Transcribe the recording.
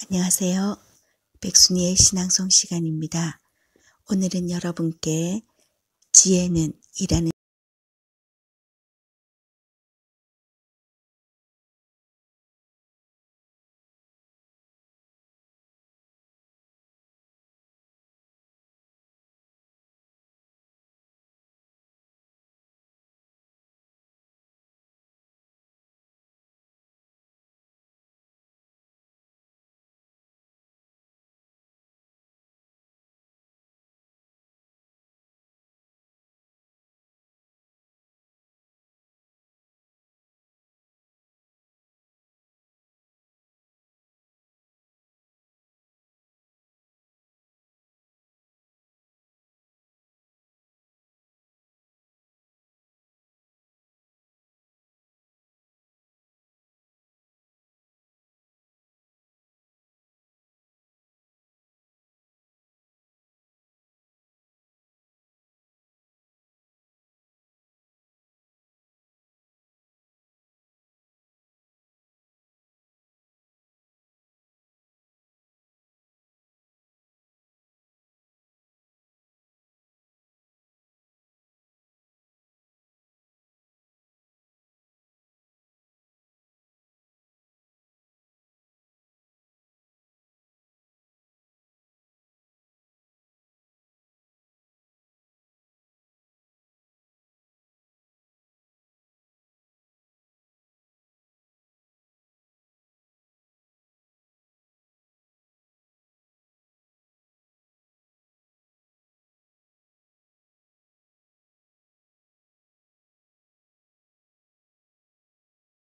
안녕하세요. 백순이의 신앙송 시간입니다. 오늘은 여러분께 지혜는 이라는